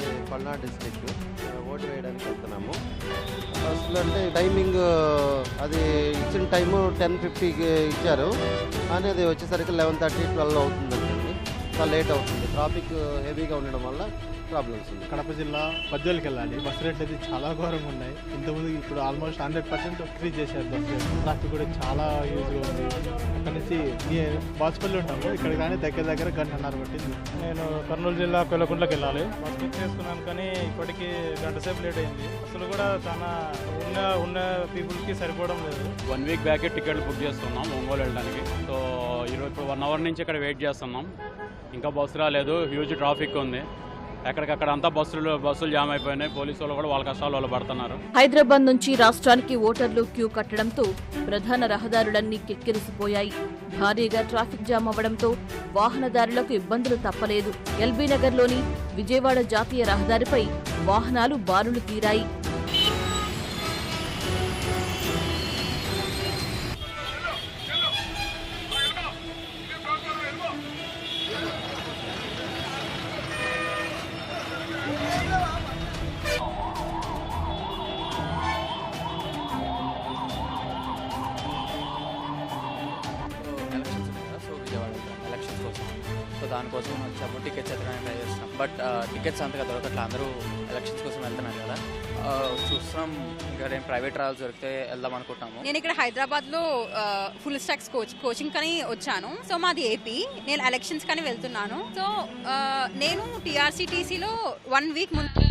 District vote వేయడానికి వెళ్తున్నాము. అసలు అంటే టైమింగ్ అది ఇచ్చిన టైము టెన్ ఫిఫ్టీకి ఇచ్చారు. కానీ అది వచ్చేసరికి లెవెన్ థర్టీ ట్వెల్వ్ అవుతుందండి. చాలా లేట్ అవుతుంది. ట్రాఫిక్ హెవీగా ఉండడం వల్ల ప్రాబ్లమ్స్ ఉంది కడప జిల్లా పద్వేలకి వెళ్ళాలి బస్ రేట్లు అయితే చాలా ఘోరంగా ఉన్నాయి. ఇంతకుముందు ఇప్పుడు ఆల్మోస్ట్ హండ్రెడ్ పర్సెంట్ ఇంక్రీజ్ చేశారు బస్ రేట్ ట్రాఫిక్ కూడా చాలా యూజ్గా ఉంది. అక్కడ నుంచి బాచుపల్లి ఉంటాము ఇక్కడ కానీ దగ్గర దగ్గర గంటన్నర పట్టింది. నేను కర్నూలు జిల్లా కొల్లకుంట్లకి వెళ్ళాలి. బస్ బుక్ చేసుకున్నాను కానీ ఇప్పటికీ గంట సేపు లేట్ అయింది. అసలు కూడా చాలా ఉన్న ఉన్న పీపుల్కి సరిపోవడం లేదు. వన్ వీక్ బ్యాక్ టికెట్లు బుక్ చేస్తున్నాం ఒంగోలు వెళ్ళడానికి. సో ఈరోజు ఇప్పుడు వన్ అవర్ నుంచి ఇక్కడ వెయిట్ చేస్తున్నాం. ఇంకా బస్సు రాలేదు. హ్యూజ్ ట్రాఫిక్ ఉంది. ఎక్కడికక్కడ అంతా బస్సులు బస్సులు జామ్ అయిపోయినాయి. పోలీసు వాళ్ళు కూడా వాళ్ళ కష్టాలు వాళ్ళు పడుతున్నారు. హైదరాబాద్ నుంచి రాష్ట్రానికి ఓటర్లు క్యూ కట్టడంతో ప్రధాన రహదారులన్నీ కిక్కిరిసిపోయాయి. భారీగా ట్రాఫిక్ జామ్ అవ్వడంతో వాహనదారులకు ఇబ్బందులు తప్పలేదు. ఎల్బీ నగర్లోని విజయవాడ జాతీయ రహదారిపై వాహనాలు బారులు తీరాయి. సో దానికోసం వచ్చాము టికెట్స్ ఎత్తడానికి ట్రై చేస్తున్నాం. బట్ టికెట్స్ uh, అంతగా దొరకట్లే. అందరూ ఎలక్షన్స్ కోసం వెళ్తున్నారు కదా. Uh, చూస్తున్నాం. ఇంకా నేను ప్రైవేట్ ట్రావెల్స్ దొరికితే వెళ్దాం అనుకుంటున్నాము. నేను ఇక్కడ హైదరాబాద్లో ఫుల్ స్టాక్స్ కోచ్ కోచింగ్ కని వచ్చాను. సో మాది ఏపీ నేను ఎలక్షన్స్ కని వెళ్తున్నాను. సో uh, నేను టీఆర్సీటీసీలో వన్ వీక్ ముందు